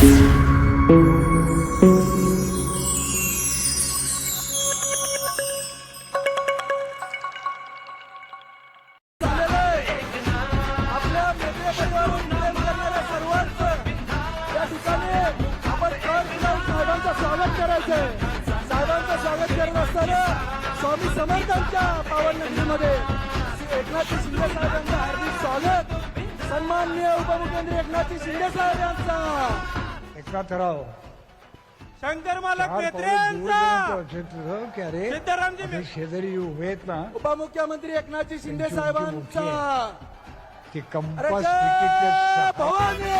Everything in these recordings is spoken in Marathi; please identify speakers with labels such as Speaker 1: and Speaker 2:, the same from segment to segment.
Speaker 1: स्वामी समर्थांच्या पावन नगरीमध्ये एकनाथजी शिंदे साहेबांचं हार्दिक स्वागत सन्माननीय उपमुख्यमंत्री एकनाथजी शिंदे साहेब यांचा
Speaker 2: एकनाथराव
Speaker 1: शंकर मालक
Speaker 2: फार
Speaker 1: मेत्रे
Speaker 2: पाऊस दूर
Speaker 1: यांचा
Speaker 2: पर्यंत वाटत होतं की अरे
Speaker 1: सिद्धरामजी
Speaker 2: आपले शेजारी उभे आहेत ना
Speaker 1: उपमुख्यमंत्री एकनाथजी शिंदे
Speaker 2: त्यांची उंची मोठी
Speaker 1: साहेबांचा
Speaker 2: ते
Speaker 1: अरे
Speaker 2: कंपास
Speaker 1: जय भवानी।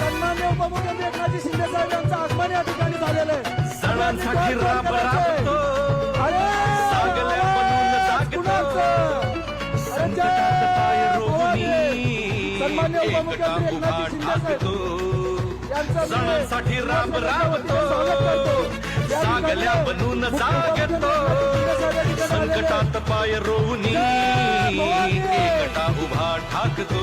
Speaker 1: सन्मान्य उपमुख्यमंत्री एकनाथजी शिंदे साहेब यांचं आगमन या ठिकाणी झालेलं आहे
Speaker 3: सणांसाठी राब राबतो.
Speaker 1: सन्मान्य उपमुख्यमंत्री यांचं मी
Speaker 3: सणांसाठी राब राबतो.
Speaker 1: स्वागत करतो. या ठिकाणी
Speaker 3: सागल्या बनून जागतो. संकटात पाय रोवणी. एकटा उभा ठाकतो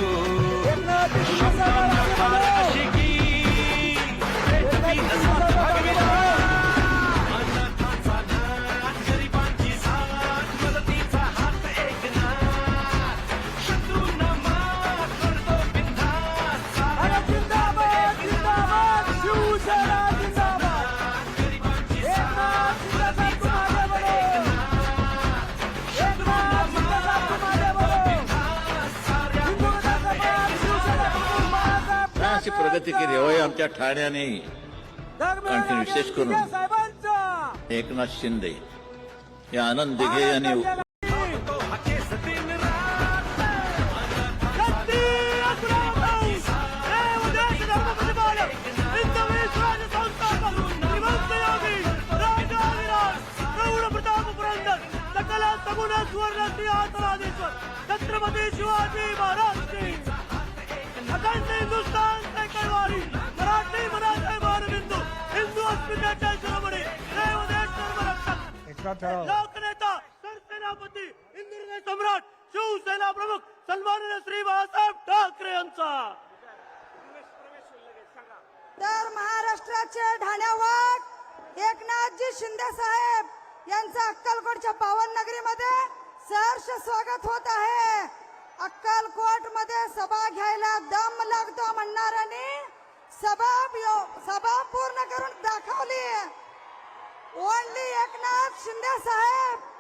Speaker 3: अशी
Speaker 4: प्रगती केली. होय आमच्या ठाण्याने. आणखी विशेष करून एकनाथ शिंदे. या आनंद दिघे यांनी
Speaker 1: छत्रपती शिवाजी महाराज की. अखंड हिंदुस्थान से मराठी मराठे मारबिंदू हिंदू अस्मितेचे शिरोमणी देवदेश धर्मरक्षक
Speaker 2: एकनाथराव
Speaker 1: लोकनेता सरसेनापती इंद्रदेव सम्राट शिवसेना प्रमुख सन्माननीय श्री बाळासाहेब ठाकरे यांचा
Speaker 5: तर महाराष्ट्राचे ढाण्यावाट एकनाथजी शिंदे साहेब यांचं अक्कलकोटच्या पावन नगरीमध्ये सहर्ष स्वागत होत आहे. अक्कलकोटमध्ये सभा घ्यायला दम लागतो म्हणणार सभा यो- सभा पूर्ण करून दाखवली. ओनली एकनाथ शिंदे साहेब.